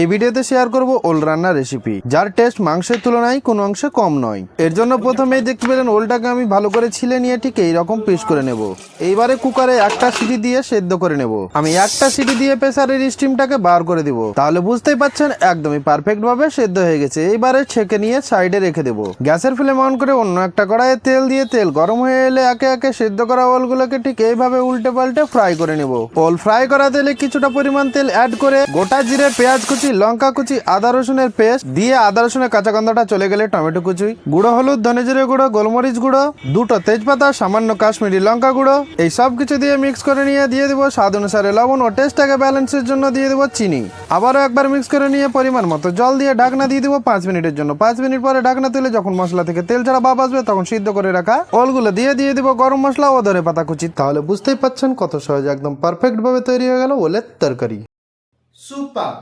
এই ভিডিওতে শেয়ার করব ওল রান্নার রেসিপি যার টেস্ট মাংসের তুলনায় কোনো অংশে কম নয়। এর জন্য প্রথমেই দেখতে পেলেন ওলটাকে আমি ভালো করে ছিলে নিয়ে ঠিক এইরকম পিস করে নেব। এইবারে কুকারে একটা সিটি দিয়ে সেদ্ধ করে নেব। আমি একটা সিটি দিয়ে প্রেসারের স্টিমটাকে বার করে দিব। তাহলে বুঝতেই পাচ্ছেন একদমই পারফেক্ট ভাবে সেদ্ধ হয়ে গেছে। এইবারে ছেঁকে নিয়ে সাইডে রেখে দেবো। গ্যাসের ফ্লেম অন করে অন্য একটা কড়াইয়ে তেল দিয়ে তেল গরম হয়ে এলে একে একে সেদ্ধ করা ওলগুলোকে ঠিক এইভাবে উল্টে পাল্টে ফ্রাই করে নেব। ওল ফ্রাই করা তেলে কিছুটা পরিমাণ তেল অ্যাড করে গোটা জিরে, পেঁয়াজ কুচি লঙ্কা কুচি, আদা রসুনের পেস্ট দিয়ে আদা রসুনের কাঁচা গন্ধটা চলে গেলে টমেটো কুচি, গুঁড়ো হলুদ ধনে জিরে গুঁড়ো, গোলমরিচ গুঁড়ো, দুটো তেজপাতা, সামান্য কাশ্মীরি লঙ্কা গুঁড়ো, এই সব কিছু দিয়ে মিক্স করে নিয়ে দিয়ে দিব স্বাদ অনুসারে লবণ ও টেস্টটাকে ব্যালেন্সের জন্য দিয়ে দেবো চিনি। আবারও একবার মিক্স করে নিয়ে পরিমাণ মতো জল দিয়ে ঢাকনা দিয়ে দিব পাঁচ মিনিটের জন্য। পাঁচ মিনিট পরে ঢাকনা তুলে যখন মশলা থেকে তেল ছাড়া ভাব আসবে তখন সিদ্ধ করে রাখা ওলগুলো দিয়ে দিয়ে দিব গরম মশলা ও ধরে পাতা কুচি। তাহলে বুঝতেই পাচ্ছেন কত সহজে, একদম পারফেক্টভাবে তৈরি হয়ে গেল ওলের তরকারি। সুপার।